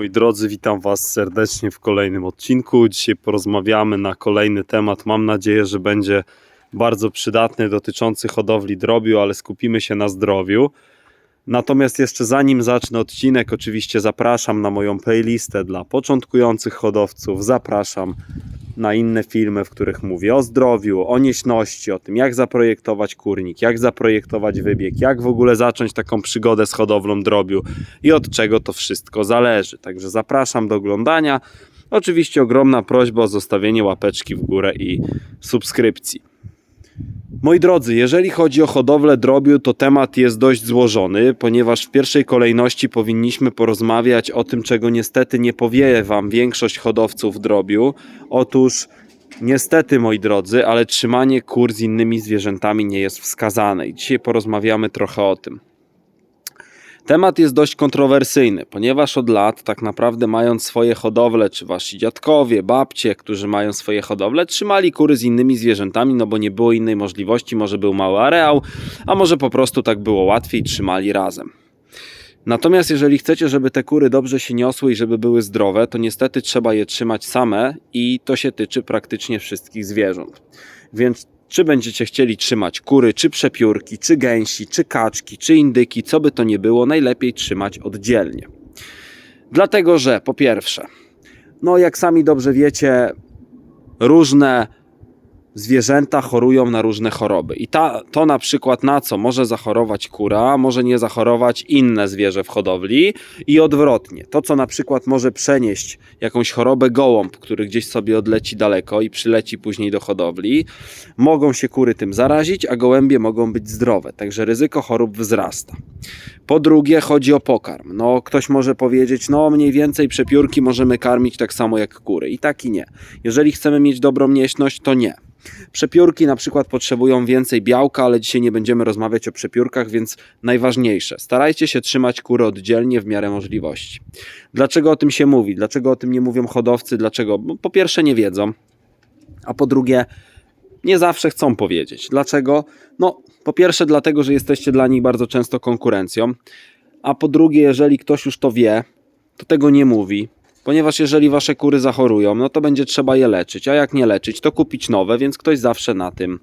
Moi drodzy, witam Was serdecznie w kolejnym odcinku. Dzisiaj porozmawiamy na kolejny temat. Mam nadzieję, że będzie bardzo przydatny, dotyczący hodowli drobiu, ale skupimy się na zdrowiu. Natomiast jeszcze zanim zacznę odcinek, oczywiście zapraszam na moją playlistę dla początkujących hodowców. Zapraszam na inne filmy, w których mówię o zdrowiu, o nieśności, o tym, jak zaprojektować kurnik, jak zaprojektować wybieg, jak w ogóle zacząć taką przygodę z hodowlą drobiu i od czego to wszystko zależy. Także zapraszam do oglądania. Oczywiście ogromna prośba o zostawienie łapeczki w górę i subskrypcji. Moi drodzy, jeżeli chodzi o hodowlę drobiu, to temat jest dość złożony, ponieważ w pierwszej kolejności powinniśmy porozmawiać o tym, czego niestety nie powie Wam większość hodowców drobiu. Otóż, niestety, moi drodzy, ale trzymanie kur z innymi zwierzętami nie jest wskazane i dzisiaj porozmawiamy trochę o tym. Temat jest dość kontrowersyjny, ponieważ od lat, tak naprawdę mając swoje hodowle, czy wasi dziadkowie, babcie, którzy mają swoje hodowle, trzymali kury z innymi zwierzętami, no bo nie było innej możliwości, może był mały areał, a może po prostu tak było łatwiej, trzymali razem. Natomiast jeżeli chcecie, żeby te kury dobrze się niosły i żeby były zdrowe, to niestety trzeba je trzymać same i to się tyczy praktycznie wszystkich zwierząt. Więc czy będziecie chcieli trzymać kury, czy przepiórki, czy gęsi, czy kaczki, czy indyki, co by to nie było, najlepiej trzymać oddzielnie. Dlatego, że po pierwsze, no jak sami dobrze wiecie, różne zwierzęta chorują na różne choroby. I ta, to na przykład na co może zachorować kura, może nie zachorować inne zwierzę w hodowli i odwrotnie. To, co na przykład może przenieść jakąś chorobę gołąb, który gdzieś sobie odleci daleko i przyleci później do hodowli, mogą się kury tym zarazić, a gołębie mogą być zdrowe. Także ryzyko chorób wzrasta. Po drugie, chodzi o pokarm. No, ktoś może powiedzieć, no mniej więcej przepiórki możemy karmić tak samo jak kury. I tak i nie. Jeżeli chcemy mieć dobrą mięśność, to nie. Przepiórki na przykład potrzebują więcej białka, ale dzisiaj nie będziemy rozmawiać o przepiórkach, więc najważniejsze, starajcie się trzymać kury oddzielnie w miarę możliwości. Dlaczego o tym się mówi? Dlaczego o tym nie mówią hodowcy? Dlaczego? Bo po pierwsze nie wiedzą, a po drugie nie zawsze chcą powiedzieć. Dlaczego? No, po pierwsze dlatego, że jesteście dla nich bardzo często konkurencją, a po drugie, jeżeli ktoś już to wie, to tego nie mówi, Ponieważ jeżeli wasze kury zachorują, no to będzie trzeba je leczyć, a jak nie leczyć, to kupić nowe, więc ktoś zawsze na tym,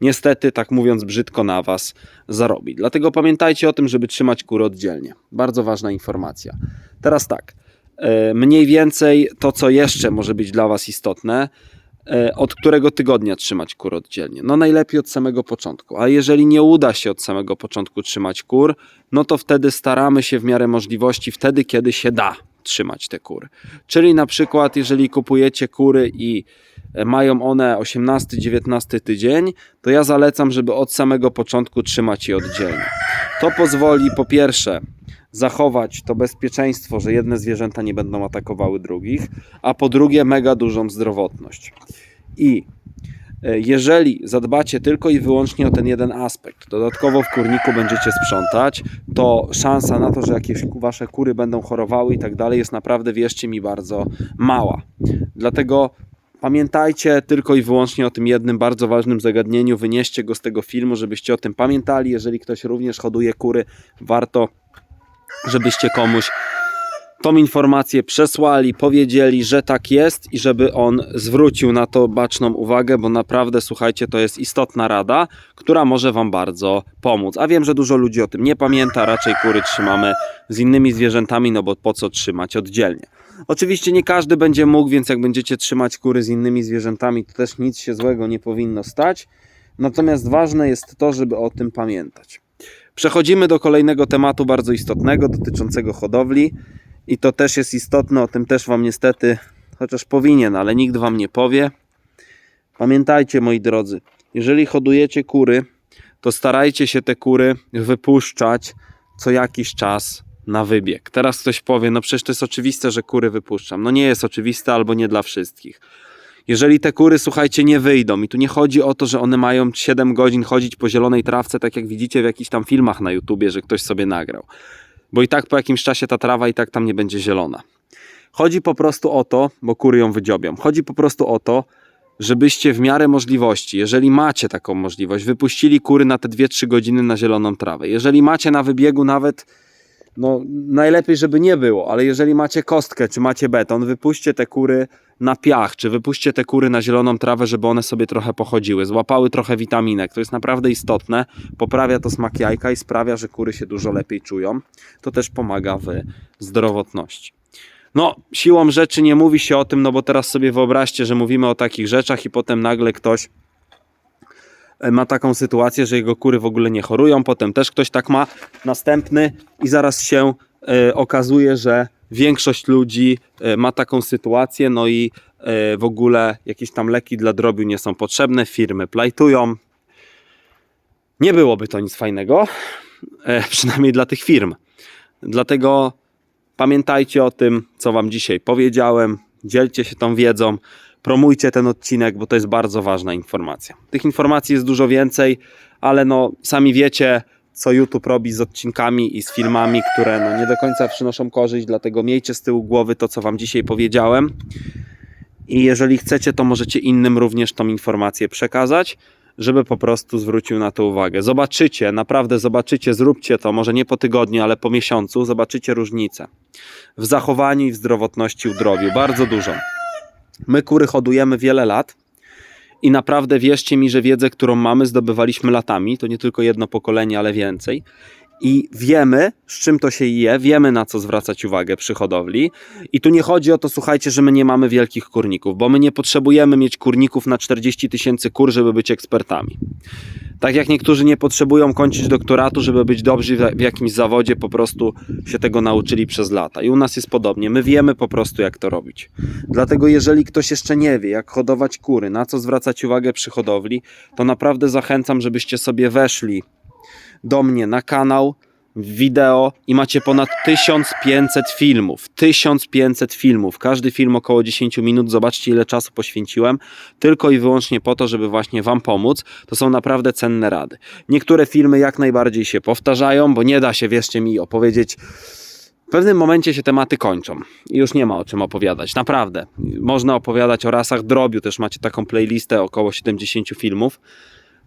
niestety, tak mówiąc brzydko, na was zarobi. Dlatego pamiętajcie o tym, żeby trzymać kury oddzielnie. Bardzo ważna informacja. Teraz tak, e, mniej więcej to, co jeszcze może być dla was istotne, e, od którego tygodnia trzymać kur oddzielnie? No najlepiej od samego początku. A jeżeli nie uda się od samego początku trzymać kur, no to wtedy staramy się w miarę możliwości, wtedy kiedy się da trzymać te kury. Czyli na przykład, jeżeli kupujecie kury i e, mają one 18-19 tydzień, to ja zalecam, żeby od samego początku trzymać je oddzielnie. To pozwoli po pierwsze zachować to bezpieczeństwo, że jedne zwierzęta nie będą atakowały drugich, a po drugie mega dużą zdrowotność. I jeżeli zadbacie tylko i wyłącznie o ten jeden aspekt, dodatkowo w kurniku będziecie sprzątać, to szansa na to, że jakieś wasze kury będą chorowały i tak dalej jest naprawdę, wierzcie mi, bardzo mała. Dlatego pamiętajcie tylko i wyłącznie o tym jednym bardzo ważnym zagadnieniu, wynieście go z tego filmu, żebyście o tym pamiętali. Jeżeli ktoś również hoduje kury, warto, żebyście komuś tą informację przesłali, powiedzieli, że tak jest i żeby on zwrócił na to baczną uwagę, bo naprawdę, słuchajcie, to jest istotna rada, która może Wam bardzo pomóc. A wiem, że dużo ludzi o tym nie pamięta, raczej kury trzymamy z innymi zwierzętami, no bo po co trzymać oddzielnie. Oczywiście nie każdy będzie mógł, więc jak będziecie trzymać kury z innymi zwierzętami, to też nic się złego nie powinno stać. Natomiast ważne jest to, żeby o tym pamiętać. Przechodzimy do kolejnego tematu bardzo istotnego dotyczącego hodowli. I to też jest istotne, o tym też Wam niestety, chociaż powinien, ale nikt Wam nie powie. Pamiętajcie, moi drodzy, jeżeli hodujecie kury, to starajcie się te kury wypuszczać co jakiś czas na wybieg. Teraz ktoś powie, no przecież to jest oczywiste, że kury wypuszczam. No nie jest oczywiste albo nie dla wszystkich. Jeżeli te kury, słuchajcie, nie wyjdą i tu nie chodzi o to, że one mają 7 godzin chodzić po zielonej trawce, tak jak widzicie w jakichś tam filmach na YouTubie, że ktoś sobie nagrał bo i tak po jakimś czasie ta trawa i tak tam nie będzie zielona. Chodzi po prostu o to, bo kury ją wydziobią. Chodzi po prostu o to, żebyście w miarę możliwości, jeżeli macie taką możliwość, wypuścili kury na te 2-3 godziny na zieloną trawę. Jeżeli macie na wybiegu nawet no najlepiej, żeby nie było, ale jeżeli macie kostkę, czy macie beton, wypuśćcie te kury na piach, czy wypuśćcie te kury na zieloną trawę, żeby one sobie trochę pochodziły, złapały trochę witaminek. To jest naprawdę istotne. Poprawia to smak jajka i sprawia, że kury się dużo lepiej czują. To też pomaga w zdrowotności. No, siłą rzeczy nie mówi się o tym, no bo teraz sobie wyobraźcie, że mówimy o takich rzeczach i potem nagle ktoś ma taką sytuację, że jego kury w ogóle nie chorują, potem też ktoś tak ma, następny i zaraz się e, okazuje, że większość ludzi e, ma taką sytuację, no i e, w ogóle jakieś tam leki dla drobiu nie są potrzebne, firmy plajtują. Nie byłoby to nic fajnego, przynajmniej dla tych firm. Dlatego pamiętajcie o tym, co Wam dzisiaj powiedziałem, dzielcie się tą wiedzą, promujcie ten odcinek, bo to jest bardzo ważna informacja. Tych informacji jest dużo więcej, ale no sami wiecie, co YouTube robi z odcinkami i z filmami, które no, nie do końca przynoszą korzyść, dlatego miejcie z tyłu głowy to, co Wam dzisiaj powiedziałem. I jeżeli chcecie, to możecie innym również tą informację przekazać, żeby po prostu zwrócił na to uwagę. Zobaczycie, naprawdę zobaczycie, zróbcie to, może nie po tygodniu, ale po miesiącu, zobaczycie różnicę w zachowaniu i w zdrowotności u drobiu. Bardzo dużą. My kury hodujemy wiele lat i naprawdę wierzcie mi, że wiedzę, którą mamy, zdobywaliśmy latami. To nie tylko jedno pokolenie, ale więcej. I wiemy, z czym to się je, wiemy na co zwracać uwagę przy hodowli. I tu nie chodzi o to, słuchajcie, że my nie mamy wielkich kurników, bo my nie potrzebujemy mieć kurników na 40 tysięcy kur, żeby być ekspertami. Tak jak niektórzy nie potrzebują kończyć doktoratu, żeby być dobrzy w jakimś zawodzie, po prostu się tego nauczyli przez lata. I u nas jest podobnie. My wiemy po prostu, jak to robić. Dlatego, jeżeli ktoś jeszcze nie wie, jak hodować kury, na co zwracać uwagę przy hodowli, to naprawdę zachęcam, żebyście sobie weszli do mnie na kanał, wideo i macie ponad 1500 filmów. 1500 filmów. Każdy film około 10 minut. Zobaczcie, ile czasu poświęciłem. Tylko i wyłącznie po to, żeby właśnie Wam pomóc. To są naprawdę cenne rady. Niektóre filmy jak najbardziej się powtarzają, bo nie da się, wierzcie mi, opowiedzieć. W pewnym momencie się tematy kończą i już nie ma o czym opowiadać. Naprawdę. Można opowiadać o rasach drobiu. Też macie taką playlistę około 70 filmów.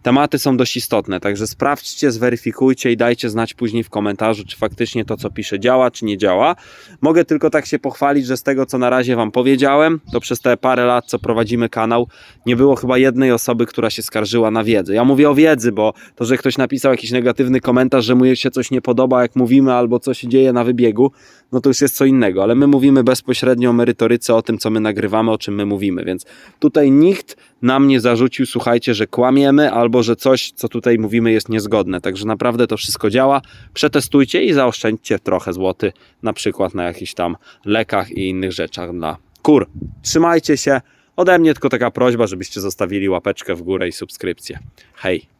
Tematy są dość istotne, także sprawdźcie, zweryfikujcie i dajcie znać później w komentarzu, czy faktycznie to, co piszę, działa, czy nie działa. Mogę tylko tak się pochwalić, że z tego, co na razie Wam powiedziałem, to przez te parę lat, co prowadzimy kanał, nie było chyba jednej osoby, która się skarżyła na wiedzę. Ja mówię o wiedzy, bo to, że ktoś napisał jakiś negatywny komentarz, że mu się coś nie podoba, jak mówimy, albo co się dzieje na wybiegu, no to już jest co innego, ale my mówimy bezpośrednio o merytoryce, o tym, co my nagrywamy, o czym my mówimy, więc tutaj nikt nam nie zarzucił, słuchajcie, że kłamiemy albo że coś, co tutaj mówimy, jest niezgodne. Także naprawdę to wszystko działa. Przetestujcie i zaoszczędźcie trochę złoty, na przykład na jakichś tam lekach i innych rzeczach dla kur. Trzymajcie się. Ode mnie tylko taka prośba, żebyście zostawili łapeczkę w górę i subskrypcję. Hej!